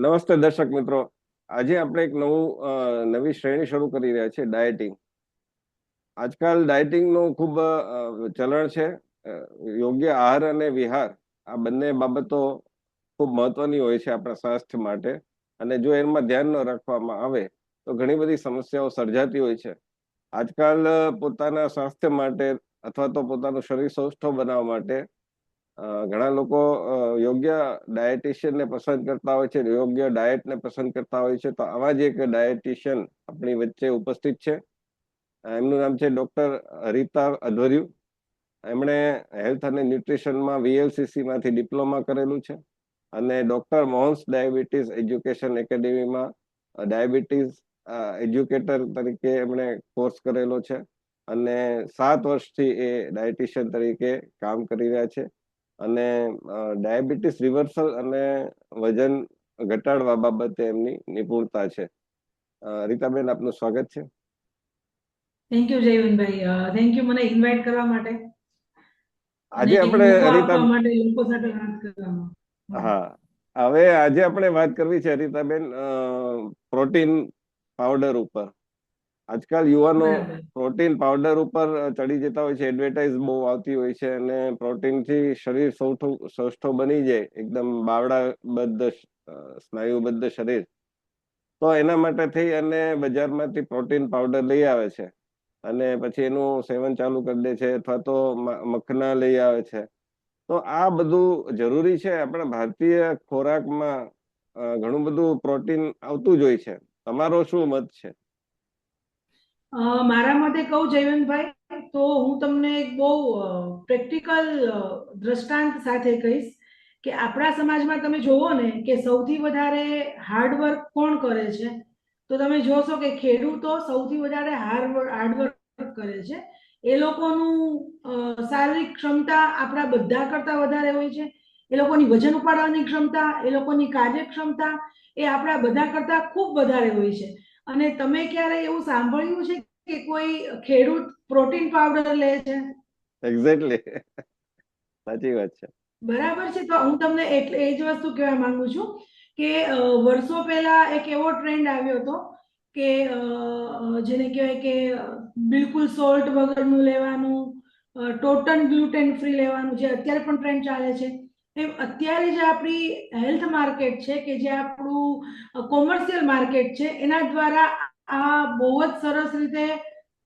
નમસ્તે દર્શક મિત્રો. આજે આપણે એક નવું નવી શ્રેણી શરૂ કરી રહ્યા છીએ ડાયટિંગ આજકાલ ડાયટિંગનું ખૂબ ચલણ છે. યોગ્ય આહાર અને વિહાર આ બંને બાબતો ખૂબ મહત્વની હોય છે આપણા સ્વાસ્થ્ય માટે. અને જો એમાં ધ્યાન ન રાખવામાં આવે, તો ઘણી બધી સમસ્યાઓ સર્જાતી હોય છે. આજકાલ પોતાના સ્વાસ્થ્ય માટે અથવા તો પોતાનું શરીર સૌષ્ઠવ બનાવવા માટે ઘણા લોકો યોગ્ય ડાયટિશિયનને પસંદ કરતા હોય છે યોગ્ય ડાયટને પસંદ કરતા હોય છે, તો આવા જ એક ડાયટિશિયન આપણી વચ્ચે ઉપસ્થિત છે. એમનું નામ છે ડૉક્ટર હરિતા અધવર્યુ. એમણે હેલ્થ અને ન્યુટ્રિશનમાં વીએલસીસીમાંથી ડિપ્લોમા કરેલું છે અને ડૉક્ટર મોહન્સ ડાયાબિટીસ એજ્યુકેશન એકેડેમીમાં ડાયાબિટીસ એજ્યુકેટર તરીકે એમણે કોર્સ કરેલો છે અને સાત વર્ષથી એ ડાયટિશિયન તરીકે કામ કરી રહ્યા છે. અને ડાયાબિટીસ રિવર્સલ અને વજન ઘટાડવા બાબતે એમની નિપુણતા છે. રીતાબેન આપનું સ્વાગત છે. થેન્ક યુ જયવંતભાઈ થેન્ક યુ મને ઇન્વાઇટ કરવા માટે. આજે આપણે રીતા હા. હવે આજે આપણે વાત કરવી છે રીતાબેન પ્રોટીન પાવડર ઉપર. આજકાલ યુવાનો પ્રોટીન પાવડર ઉપર ચડી જતા હોય છે એડવર્ટાઇઝ બહુ આવતી હોય છે અને પ્રોટીનથી શરીર સૌઠું સૌષ્ઠવ બની જાય એકદમ બાવડાબદ્ધ અ, સ્નાયુબદ્ધ શરીર. તો એના માટે થઈ અને બજારમાંથી પ્રોટીન પાવડર લઈ આવે છે અને પછી એનું સેવન ચાલુ કરી દે છે અથવા તો મખના લઈ આવે છે. તો આ બધું જરૂરી છે. આપણા ભારતીય ખોરાકમાં ઘણું બધું પ્રોટીન આવતું જ હોય છે. તમારો શું મત છે? મારા મતે કહું જયવંતભાઈ, તો હું તમને એક બહુ પ્રેક્ટિકલ દ્રષ્ટાંત સાથે કહીશ કે આપણા સમાજમાં તમે જોવો ને કે સૌથી વધારે હાર્ડવર્ક કોણ કરે છે? તો તમે જોશો કે ખેડૂતો સૌથી વધારે હાર્ડવર્ક કરે છે. એ લોકોનું શારીરિક ક્ષમતા આપણા બધા કરતા વધારે હોય છે. એ લોકોની વજન ઉપાડવાની ક્ષમતા, એ લોકોની કાર્યક્ષમતા એ આપણા બધા કરતા ખૂબ વધારે હોય છે. અને તમે ક્યારે એવું સાંભળ્યું છે કે કોઈ ખેડૂત પ્રોટીન પાવડર લે છે? એક્ઝેક્ટલી સાચી વાત છે. બરાબર છે. તો હું તમને એટલે એ જ વસ્તુ કહેવા માંગુ છું કે વર્ષો પહેલા એક એવો ટ્રેન્ડ આવ્યો હતો કે જેને કહેવાય કે બિલકુલ સોલ્ટ વગરનું લેવાનું ટોટલ ગ્લુટેન ફ્રી લેવાનું જે અત્યારે પણ ટ્રેન્ડ ચાલે છે. એમ અત્યારે જે આપણી હેલ્થ માર્કેટ છે કે જે આપણું કોમર્શિયલ માર્કેટ છે એના દ્વારા આ બહુ જ સરસ રીતે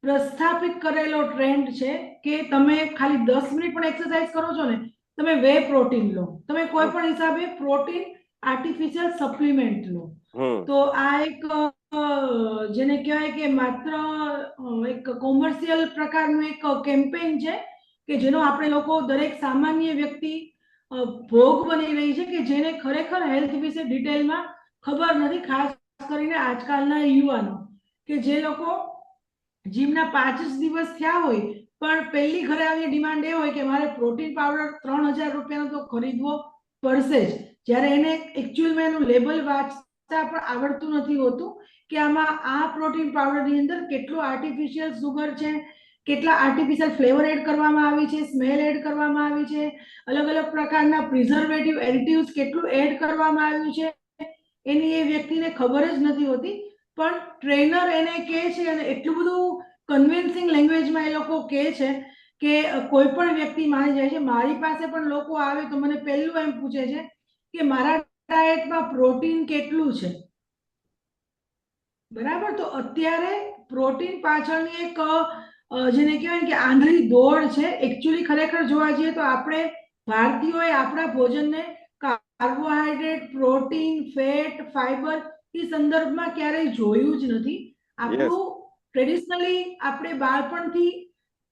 પ્રસ્થાપિત કરેલો ટ્રેન્ડ છે કે તમે ખાલી દસ મિનિટ પણ એક્સરસાઇઝ કરો છો ને તમે વે પ્રોટીન લો. તમે કોઈ પણ હિસાબે પ્રોટીન આર્ટિફિશિયલ સપ્લિમેન્ટ લો. તો આ એક જેને કહેવાય કે માત્ર એક કોમર્શિયલ પ્રકારનું એક કેમ્પેન છે કે જેનો આપણે લોકો દરેક સામાન્ય વ્યક્તિ ભોગ બની રહી છે કે જેને ખરેખર હેલ્થ વિશે ડિટેલમાં ખબર નથી, ખાસ કરીને આજકાલના યુવાનો કે જે લોકો જીમના પાંચ જ દિવસ થયા હોય, પણ પહેલી ઘરે આવીને ડિમાન્ડ એ હોય કે મારે પ્રોટીન પાવડર ત્રણ હજાર રૂપિયાનો તો ખરીદવો પડશે જ. જ્યારે એને એકચ્યુઅલમાં એનું લેબલ વાંચતા પણ આવડતું નથી હોતું કે આમાં આ પ્રોટીન પાવડરની અંદર કેટલું આર્ટિફિશિયલ સુગર છે કેટલા આર્ટિફિશિયલ ફ્લેવર એડ કરવામાં આવી છે સ્મેલ એડ કરવામાં આવી છે, અલગ અલગ પ્રકારના પ્રિઝર્વેટિવ એડિટિવ્સ કેટલું એડ કરવામાં આવ્યું છે, એની એ વ્યક્તિને ખબર જ નથી હોતી. પણ ટ્રેનર એને કહે છે અને એટલું બધું કન્વિન્સિંગ લેંગ્વેજમાં એ લોકો કહે છે કે કોઈ પણ વ્યક્તિ માની જાય છે, મારી પાસે પણ લોકો આવે તો મને પહેલું એમ પૂછે છે કે મારા ડાયટમાં પ્રોટીન કેટલું છે? બરાબર? તો અત્યારે પ્રોટીન પાછળની એક જેને કહેવાય કે આંધળી દોડ છે એકચ્યુઅલી ખરેખર જોવા જઈએ તો આપણે ભારતીયોએ આપણા ભોજનને કાર્બોહાઈડ્રેટ પ્રોટીન ફેટ ફાઈબર એ સંદર્ભમાં ક્યારેય જોયું જ નથી. આપણું ટ્રેડિશનલી આપણે બાળપણથી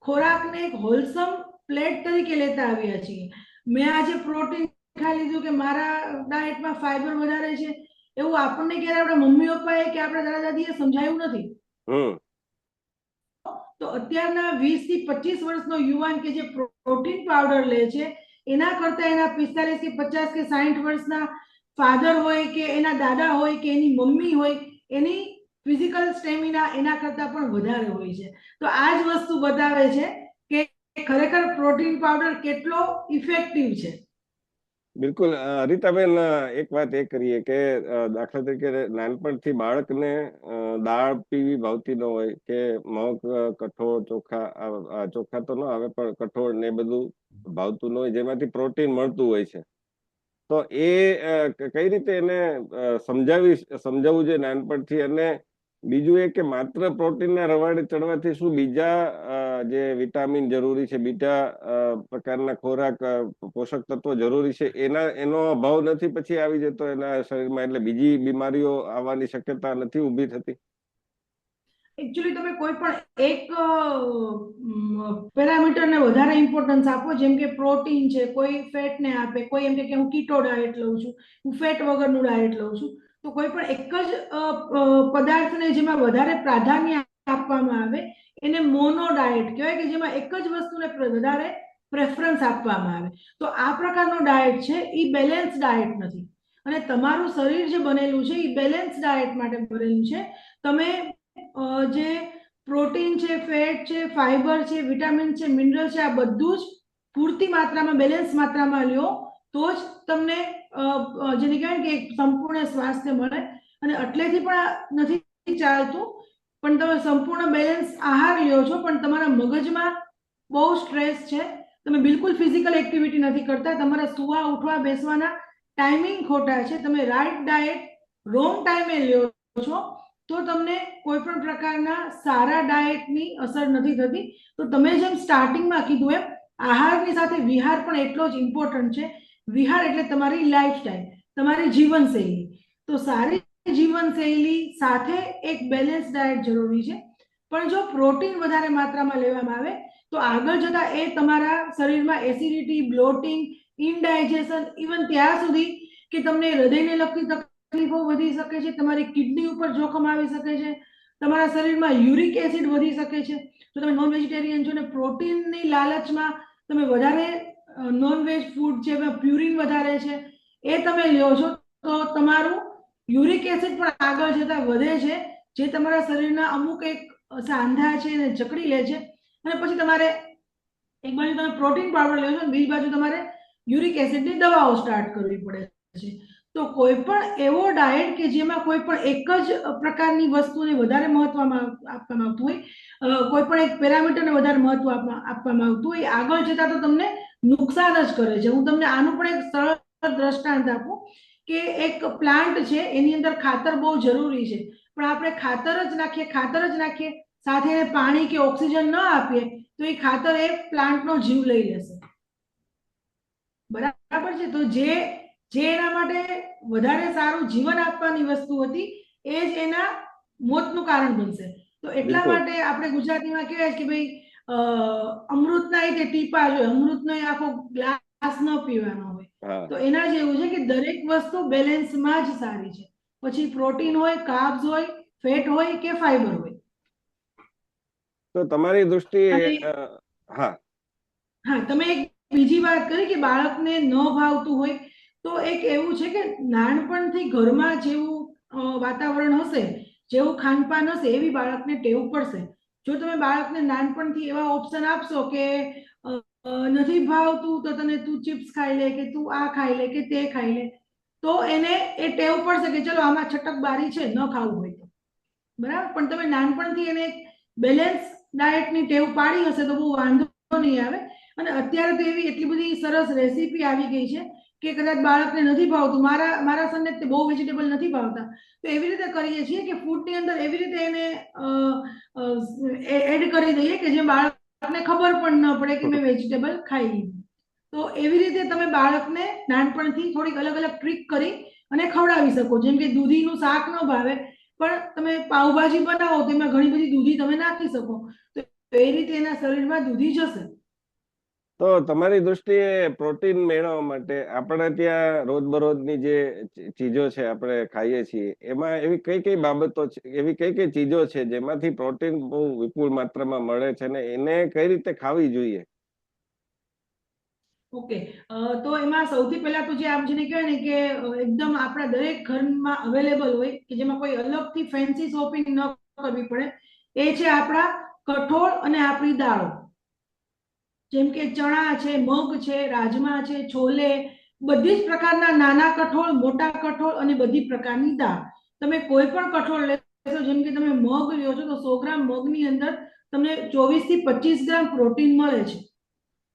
ખોરાકને એક હોલસમ પ્લેટ તરીકે લેતા આવ્યા છીએ. મેં આજે પ્રોટીન ખાઈ લીધું કે મારા ડાયટમાં ફાઈબર વધારે છે. એવું આપણને ક્યારે આપણા મમ્મી પપ્પાએ કે આપણા દાદા દાદીએ સમજાયું નથી. તો અત્યારના વીસથી પચીસ વર્ષનો યુવાન કે જે પ્રોટીન પાવડર લે છે, એના કરતા એના પિસ્તાલીસ કે પચાસ કે સાહીઠ વર્ષના ફાધર હોય કે એના દાદા હોય કે એની મમ્મી હોય, એની ફિઝિકલ સ્ટેમિના એના કરતા પણ વધારે હોય છે. તો આ જ વસ્તુ બતાવે છે કે ખરેખર પ્રોટીન પાવડર કેટલો ઇફેક્ટિવ છે. બિલકુલ અ, રીતાબેન એક વાત એ કરીએ કે દાખલા તરીકે નાનપણથી બાળકને દાળ પીવી ભાવતી ન હોય કે મગ કઠોળ ચોખા ચોખા તો ન આવે પણ કઠોળ ને બધું ભાવતું ન હોય જેમાંથી પ્રોટીન મળતું હોય છે. તો એ કઈ રીતે એને સમજાવી સમજાવવું જોઈએ નાનપણથી? અને બીજું એ કે માત્ર પ્રોટીનના રવાડે ચડવાથી શું બીજા જે વિટામિન જરૂરી છે બીજા પ્રકારના ખોરાક પોષક તત્વો જરૂરી છે, એના, એનો અભાવ નથી, પછી આવી જતો એના શરીરમાં, એટલે બીજી બીમારીઓ આવવાની શક્યતા નથી ઊભી થતી. એકચ્યુઅલી તમે કોઈ પણ એક પેરામીટરને વધારે ઇમ્પોર્ટન્સ આપો, જેમ કે પ્રોટીન છે, કોઈ ફેટને આપે, કોઈ એમ કે હું કીટો ડાયટ લઉં છું, હું ફેટ વગરનું ડાયટ લઉં છું, તો કોઈ પણ એક જ પદાર્થને જેમાં વધારે પ્રાધાન્ય આપવામાં આવે એને મોનો ડાયટ કહેવાય કે જેમાં એક જ વસ્તુને વધારે પ્રેફરન્સ આપવામાં આવે. તો આ પ્રકારનો ડાયટ છે એ બેલેન્સ ડાયટ નથી. અને તમારું શરીર જે બનેલું છે એ બેલેન્સ ડાયટ માટે બનેલું છે. તમે જે પ્રોટીન છે ફેટ છે ફાઈબર છે વિટામિન છે મિનરલ છે, આ બધું જ પૂરતી માત્રામાં બેલેન્સ માત્રામાં લ્યો, તો જ તમને જેને કહેવાય કે સંપૂર્ણ સ્વાસ્થ્ય મળે. અને એટલેથી પણ નથી ચાલતું. પણ તમે સંપૂર્ણ બેલેન્સ આહાર લ્યો છો, પણ તમારા મગજમાં બહુ સ્ટ્રેસ છે. તમે બિલકુલ ફિઝિકલ એક્ટિવિટી નથી કરતા. તમારા સુવા, ઉઠવા, બેસવાના ટાઈમિંગ ખોટા છે. તમે રાઈટ ડાયટ રોંગ ટાઈમે લ્યો છો, તો તમને કોઈ પણ પ્રકારના સારા ડાયટની અસર નથી થતી. તો તમે જેમ સ્ટાર્ટિંગમાં કીધું એમ, આહારની સાથે વિહાર પણ એટલો જ ઇમ્પોર્ટન્ટ છે. વિહાર એટલે તમારી લાઈફસ્ટાઈલ તમારી જીવનશૈલી. તો સારી જીવનશૈલી સાથે એક બેલેન્સ ડાયટ જરૂરી છે. પણ જો પ્રોટીન વધારે માત્રામાં લેવામાં આવે, તો આગળ જતા એ તમારા શરીરમાં એસિડિટી બ્લોટિંગ ઇનડાયજેશન ઇવન ત્યાં સુધી કે તમને હૃદયને લગતી તકલીફો વધી શકે છે, તમારી કિડની ઉપર જોખમ આવી શકે છે, તમારા શરીરમાં યુરિક એસિડ વધી શકે છે. તો તમે નોન વેજીટેરિયન છો ને, પ્રોટીનની લાલચમાં તમે વધારે નોન વેજ ફૂડ છે પ્યુરિન વધારે છે, એ તમે લ્યો છો, તો તમારું યુરિક એસિડ પણ આગળ જતા વધે છે, જે તમારા શરીરના અમુક એક સાંધા છે એને જકડી લે છે. અને પછી તમારે એક બાજુ તમે પ્રોટીન પાવડર લો છો બીજી બાજુ તમારે યુરિક એસિડની દવાઓ સ્ટાર્ટ કરવી પડે છે. તો કોઈ પણ એવો ડાયટ કે જેમાં કોઈ પણ એક જ પ્રકારની વસ્તુને વધારે મહત્વમાં આપવામાં આવતું હોય કોઈ પણ એક પેરામીટરને વધારે મહત્વ આપવામાં આવતું હોય, આગળ જતા તો તમને નુકસાન જ કરે છે. હું તમને આનું પણ એક સરળ દ્રષ્ટાંત આપું. કે એક પ્લાન્ટ છે એની અંદર ખાતર બહુ જરૂરી છે. પણ આપણે ખાતર જ નાખીએ ખાતર જ નાખીએ સાથે એને પાણી કે ઓક્સિજન ન આપીએ તો એ ખાતર એ પ્લાન્ટનો જીવ લઈ લેશે. બરાબર છે? તો જે જે એના માટે વધારે સારું જીવન આપવાની વસ્તુ હતી એ જ એના મોતનું કારણ બનશે. તો એટલા માટે આપણે ગુજરાતીમાં કહેવાય કે ભાઈ અમૃતના એ ટીપા જોઈએ અમૃતનો એ આખો ગ્લાસ ન પીવાનો હોય. તો એના જેવું છે કે દરેક વસ્તુ બેલેન્સમાં જ સારી છે. પછી પ્રોટીન હોય કાર્બ્સ હોય ફેટ હોય કે ફાઈબર હોય. તો તમારી દૃષ્ટિએ હા. હા તમે એક બીજી વાત કરી કે બાળકને ન ભાવતું હોય તો એક એવું છે કે નાનપણથી ઘરમાં જેવું વાતાવરણ હશે જેવું ખાનપાન હશે એવી બાળકને ટેવ પડશે. જો તમે બાળકને નાનપણથી એવા ઓપ્શન આપશો કે નથી ભાવતું તો તને તું ચિપ્સ ખાઈ લે કે તું આ ખાઈ લે કે તે ખાઈ લે. તો એને એ ટેવ પડશે કે ચલો આમાં છટક બારી છે, ન ખાવું હોય તો. બરાબર? પણ તમે નાનપણથી એને બેલેન્સ ડાયટની ટેવ પાડી હશે તો બહુ વાંધો નહીં આવે. અને અત્યારે તો એવી એટલી બધી સરસ રેસીપી આવી ગઈ છે કે કદાચ બાળકને નથી ભાવતું. મારા મારા સનને તે બહુ વેજીટેબલ નથી ભાવતા. તો એવી રીતે કરીએ છીએ કે ફૂડની અંદર એવી રીતે એને એડ કરી દઈએ કે જે બાળકને ખબર પણ ન પડે કે મેં વેજીટેબલ ખાઈ લીધું. તો એવી રીતે તમે બાળકને નાનપણથી થોડીક અલગ અલગ ટ્રીક કરી અને ખવડાવી શકો. જેમ કે દૂધીનું શાક ન ભાવે પણ તમે પાઉભાજી બનાવો તેમાં ઘણી બધી દૂધી તમે નાખી શકો. તો એ રીતે એના શરીરમાં દૂધી જશે તો તમારી દૃષ્ટિએ પ્રોટીન મેળવવા માટે આપણે ત્યાં રોજબરોજની જે ચીજો છે આપણે ખાઈએ છીએ, એમાં એવી કઈ કઈ બાબતો છે, એવી કઈ કઈ ચીજો છે જેમાંથી પ્રોટીન બહુ વિપુલ માત્રામાં મળે છે ને એને કઈ રીતે ખાવી જોઈએ? ઓકે તો એમાં સૌથી પહેલા તો જે આમ જેને કહેવાય ને કે એકદમ આપણા દરેક ઘરમાં અવેલેબલ હોય કે જેમાં કોઈ અલગથી ફેન્સી શોપિંગ ન કરવી પડે, એ છે આપણા કઠોળ અને આપણી દાળો. જેમ કે ચણા છે, મગ છે, રાજમા છે, છોલે, બધી જ પ્રકારના નાના કઠોળ, મોટા કઠોળ અને બધી પ્રકારની દાળ. તમે કોઈ પણ કઠોળ લેશો, જેમ કે તમે મગ લ્યો છો, તો સો ગ્રામ મગની અંદર તમને ચોવીસથી પચીસ ગ્રામ પ્રોટીન મળે છે.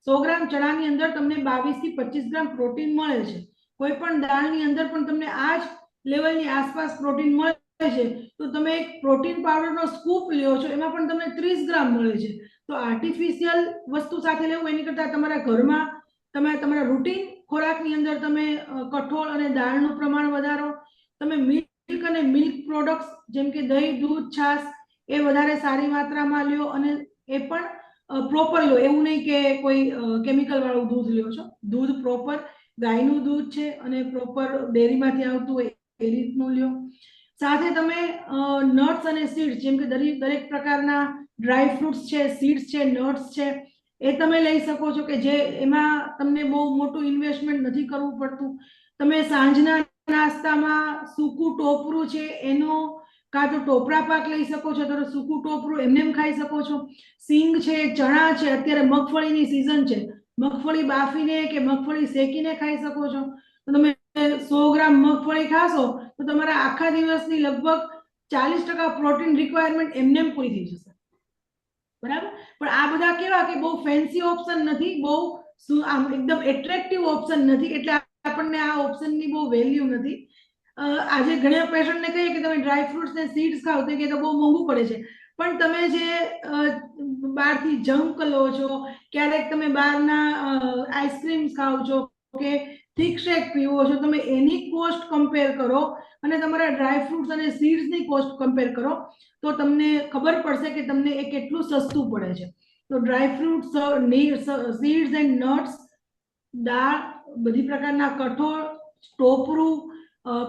સો ગ્રામ ચણાની અંદર તમને બાવીસથી પચીસ ગ્રામ પ્રોટીન મળે છે. કોઈ પણ દાળની અંદર પણ તમને આ જ લેવલની આસપાસ પ્રોટીન મળે છે. તો તમે એક પ્રોટીન પાવડરનો સ્કૂપ લ્યો છો, એમાં પણ તમને ત્રીસ ગ્રામ મળે છે. તો આર્ટિફિશિયલ વસ્તુ સાથે લેવું, એની કરતાં તમારા ઘરમાં તમે તમારા રૂટીન ખોરાકની અંદર તમે કઠોળ અને દાળનું પ્રમાણ વધારો. તમે મિલ્ક અને મિલ્ક પ્રોડક્ટ્સ જેમ કે દહીં, દૂધ, છાશ એ વધારે સારી માત્રામાં લ્યો અને એ પણ પ્રોપર લો એવું નહીં કે કોઈ કેમિકલ વાળું દૂધ લ્યો છો. દૂધ પ્રોપર ગાયનું દૂધ છે અને પ્રોપર ડેરીમાંથી આવતું હોય એ રીતનું લ્યો. સાથે તમે નટ્સ અને સીડ્સ જેમ કે દરેક દરેક પ્રકારના ડ્રાય ફ્રૂટ્સ છે, સીડ્સ છે, નટ્સ છે, એ તમે લઈ શકો છો કે જે એમાં તમને બહુ મોટું ઇન્વેસ્ટમેન્ટ નથી કરવું પડતું. તમે સાંજના નાસ્તામાં સૂકું ટોપરું છે, એનો કાં તો ટોપરા પાક લઈ શકો છો, અથવા સૂકું ટોપરું એમને એમ ખાઈ શકો છો. સિંગ છે, ચણા છે, અત્યારે મગફળીની સિઝન છે. મગફળી બાફીને કે મગફળી શેકીને ખાઈ શકો છો. તો તમે સો ગ્રામ મગફળી ખાશો, તો તમારા આખા દિવસની લગભગ ચાલીસ ટકા પ્રોટીન રિક્વાયરમેન્ટ એમને એમ પૂરી થઈ જશે. બરાબર? પણ આ બધા કેવા કે બહુ ફેન્સી ઓપ્શન નથી, બહુ શું આમ એકદમ એટ્રેક્ટિવ ઓપ્શન નથી, એટલે આપણને આ ઓપ્શનની બહુ વેલ્યુ નથી. આજે ઘણા પેશન્ટને કહીએ કે તમે ડ્રાય ફ્રૂટ્સ ને સીડ્સ ખાઓ તો કે તો બહુ મોંઘું પડે છે. પણ તમે જે બહારથી જંક લો છો, ક્યારેક તમે બહારના આઈસ્ક્રીમ્સ ખાઓ છો કે થીક શેક પીવો છો તમે એની કોસ્ટ કમ્પેર કરો અને તમારા ડ્રાય ફ્રૂટ્સ અને સીડ્સની કોસ્ટ કમ્પેર કરો, તો તમને ખબર પડશે કે તમને એ કેટલું સસ્તું પડે છે. તો dry fruits seeds and nuts દાળ, બધી પ્રકારના કઠોળ, ટોપરું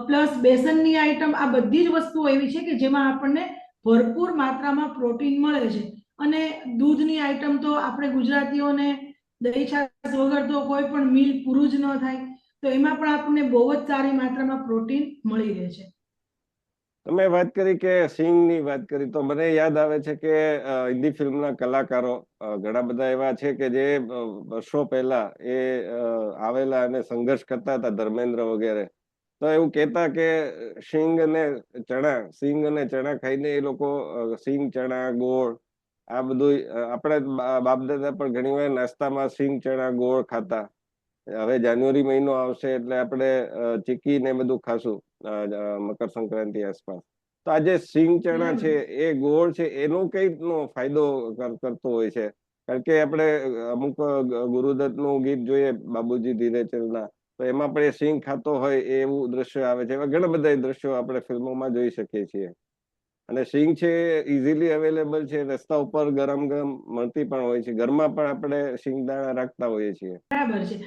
પ્લસ બેસનની આઈટમ આ બધી જ વસ્તુઓ એવી છે કે જેમાં આપણને ભરપૂર માત્રામાં પ્રોટીન મળે છે. અને દૂધની આઈટમ તો આપણે ગુજરાતીઓને દહીં છાશ વગર તો કોઈ પણ મિલ પૂરું જ ન થાય. તો એમાં પણ આપણને બહુ જ સારી માત્રામાં પ્રોટીન મળી રહે છે. તમે વાત કરી કે સિંગની વાત કરી, તો મને યાદ આવે છે કે હિન્દી હિન્દી ફિલ્મના કલાકારો ઘણા બધા એવા છે કે જે વર્ષો પહેલા એ આવેલા અને સંઘર્ષ કરતા હતા, ધર્મેન્દ્ર વગેરે. તો એવું કહેતા કે સિંગ અને ચણા સિંગ અને ચણા ખાઈને એ લોકો સિંગ ચણા, ગોળ આ બધું આપણે બાપ દાદા પણ ઘણી વાર નાસ્તામાં સિંગ ચણા ગોળ ખાતા. હવે જાન્યુઆરી મહિનો આવશે એટલે આપણે ચીકી ને બધું ખાશું મકર સંક્રાંતિ આસપાસ. તો આ જે સિંગ ચણા છે એ ગોળ છે એનો કઈ રીતનો ફાયદો કરતો હોય છે? કારણ કે આપણે અમુક ગુરુદત્તનું ગીત જોઈએ બાબુજી ધીરે ચલના તો એમાં પણ એ સિંગ ખાતો હોય એવું દ્રશ્ય આવે છે. એવા ઘણા બધા દ્રશ્યો આપણે ફિલ્મોમાં જોઈ શકીએ છીએ. અને સિંગ છે ઇઝીલી અવેલેબલ છે, રસ્તા ઉપર ગરમ ગરમ મળતી પણ હોય છે. ઘરમાં પણ આપણે સિંગદાણા રાખતા હોઈએ છીએ. બરાબર છે.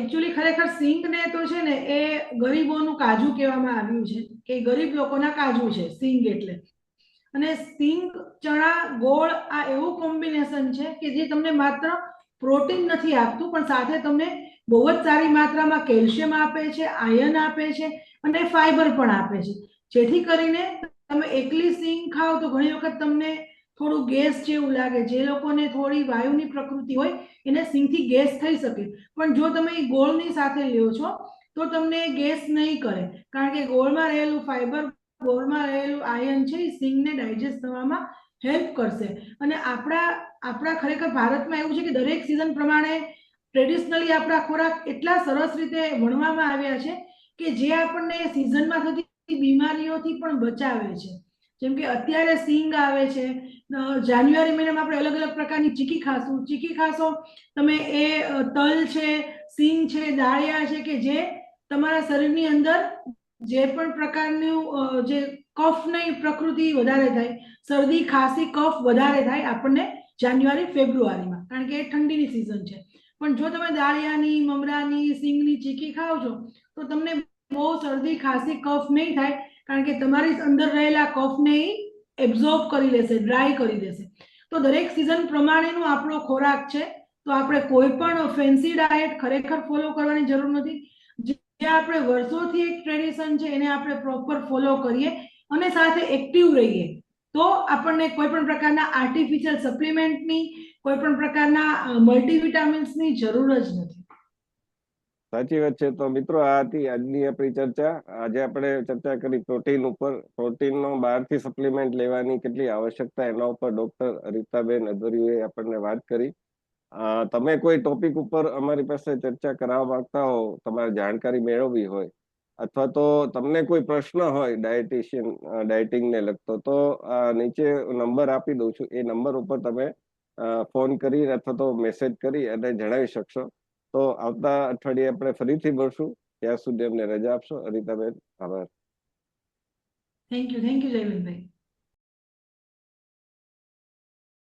એકચ્યુઅલી ખરેખર સિંગ ને તો છે ને એ ગરીબોનું કાજુ કહેવામાં આવ્યું છે કે ગરીબ લોકોના કાજુ છે, સિંગ એટલે. અને સિંગ, ચણા, ગોળ આ એવું કોમ્બિનેશન છે કે જે તમને માત્ર પ્રોટીન નથી આપતું, પણ સાથે તમને બહુ જ સારી માત્રામાં કેલ્શિયમ આપે છે આયર્ન આપે છે અને ફાઈબર પણ આપે છે. જેથી કરીને તમે એકલી સિંગ ખાઓ તો ઘણી વખત તમને થોડું ગેસ જેવું લાગે. જે લોકોને થોડી વાયુની પ્રકૃતિ હોય, એને સિંગથી ગેસ થઈ શકે. પણ જો તમે ગોળની સાથે લ્યો છો, તો તમને ગેસ નહીં કરે. કારણ કે ગોળમાં રહેલું ફાઈબર ગોળમાં રહેલું આયન છે, એ સિંગને ડાયજેસ્ટ થવામાં હેલ્પ કરશે. અને આપણા આપણા ખરેખર ભારતમાં એવું છે કે દરેક સિઝન પ્રમાણે ટ્રેડિશનલી આપણા ખોરાક એટલા સરસ રીતે વણવામાં આવ્યા છે કે જે આપણને સિઝનમાં થતી બીમારીઓથી પણ બચાવે છે. જેમ કે અત્યારે સિંગ આવે છે જાન્યુઆરી મહિનામાં આપણે અલગ અલગ પ્રકારની ચીકી ખાશું. ચીકી ખાશો, તમે એ તલ છે, સિંગ છે દાળિયા છે કે જે તમારા શરીરની અંદર જે પણ પ્રકારનું જે કફની પ્રકૃતિ વધારે થાય, શરદી, ખાંસી, કફ વધારે થાય આપણને જાન્યુઆરી, ફેબ્રુઆરીમાં. કારણ કે એ ઠંડીની સિઝન છે. પણ જો તમે દાળિયાની મમરાની, સિંગની ચીકી ખાઓ છો, તો તમને બહુ શરદી, ખાંસી, કફ નહીં થાય, કારણ કે તમારી અંદર રહેલા કફને એબ્ઝોર્બ કરી લેશે ડ્રાય કરી દેશે. તો દરેક સિઝન પ્રમાણેનો આપણો ખોરાક છે, તો આપણે કોઈ પણ ફેન્સી ડાયટ ખરેખર ફોલો કરવાની જરૂર નથી. જે આપણે વર્ષોથી એક ટ્રેડિશન છે, એને આપણે પ્રોપર ફોલો કરીએ અને સાથે એક્ટિવ રહીએ. તો આપણને કોઈ પણ પ્રકારના આર્ટિફિશિયલ સપ્લિમેન્ટની કોઈ પણ પ્રકારના મલ્ટીવિટામિન્સની જરૂર જ નથી. સાચી વાત છે. તો મિત્રો, આ હતી આજની આપણી ચર્ચા. આજે આપણે ચર્ચા કરી પ્રોટીન ઉપર. પ્રોટીનનો બહારથી સપ્લિમેન્ટ લેવાની કેટલી આવશ્યકતા એના ઉપર ડોક્ટર રીતાબેન અધોરીએ આપણને વાત કરી. તમે કોઈ ટોપિક ઉપર અમારી પાસે ચર્ચા કરાવવા માંગતા હો, તમારે જાણકારી મેળવવી હોય, અથવા તો તમને કોઈ પ્રશ્ન હોય ડાયટિશિયન ડાયટિંગને લગતો, તો નીચે નંબર આપી દઉં છું. એ નંબર ઉપર તમે ફોન કરી અથવા તો મેસેજ કરી અને જણાવી શકશો. તો આવતા અઠવાડિયે આપણે ફરીથી મળશું. ત્યાં સુધી અમને રજા આપશો. અનિતાબેન, આભાર. Thank you thank you જયવંતભાઈ